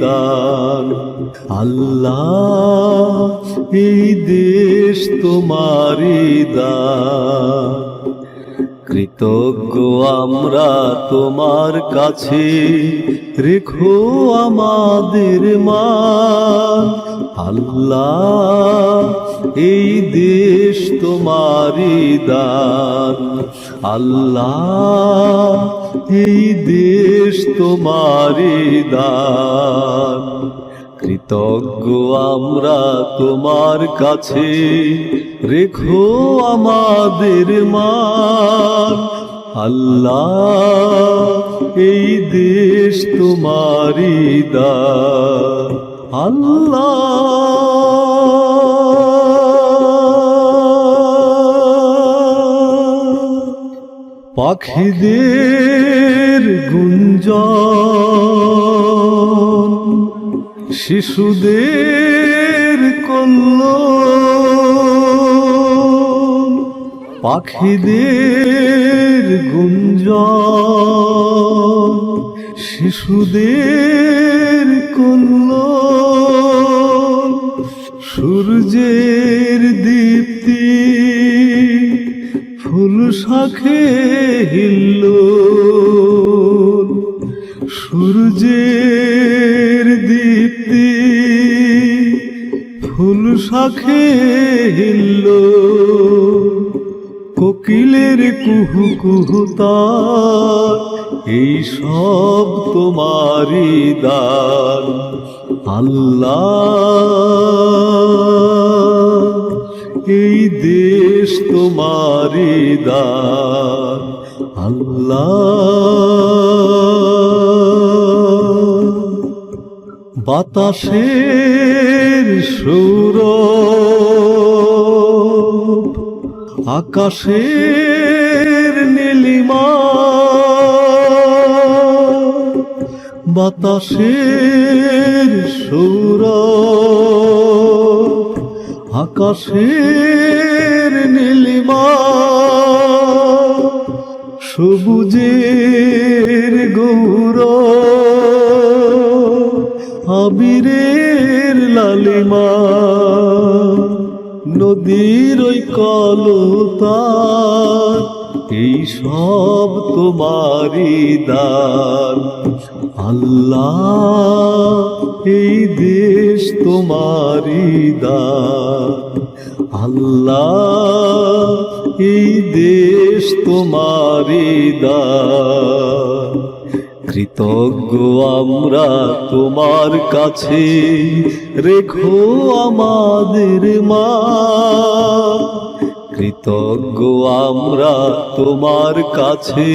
দান। আল্লাহ এই দেশ তোমারি দান। কৃতজ্ঞ আমরা তোমার কাছে। রেখো আমাদের মান আল্লাহ, এই দেশ তোমারি দান। আল্লাহ, এই দেশ তোমারি দান। কৃতজ্ঞ আমরা তোমার কাছে, রেখো আমাদের মান। আল্লাহ, এই দেশ তোমারি দান। আল্লাহ। পাখিদের গুঞ্জন শিশুদের কল্ল পাখিদের গুঞ্জন শিশুদের কল্ল সূর্যের দীপ্তি, ফুল শাখে হিল্ল সূর্যের দীপ্তি, ফুল শাখে হিল্ল কোকিলের কুহু কুহু তার এই সব তোমারি দান। আল্লাহ এই দেশ তোমারি দান। আল্লাহ বাতাসের সৌরভ আকাশের বাতাসের সুর, আকাশের নীলিমা, সবুজের গৌর আবিরের লালিমা, নদীর ওই কলতার এই সব তোমারি দান। আল্লাহ, এই দেশ তোমারি দান আল্লাহ, এই দেশ তোমারি দান কৃতজ্ঞ আমরা তোমার কাছে, রেখো আমাদের মা। কৃতজ্ঞ আমরা তোমার কাছে।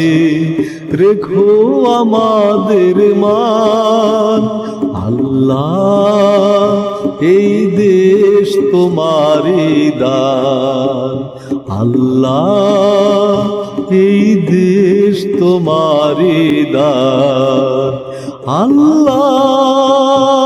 রেখো আমাদের মান। আল্লাহ, এই দেশ তোমারি দান। আল্লাহ, এই দেশ তোমারি দান। আল্লাহ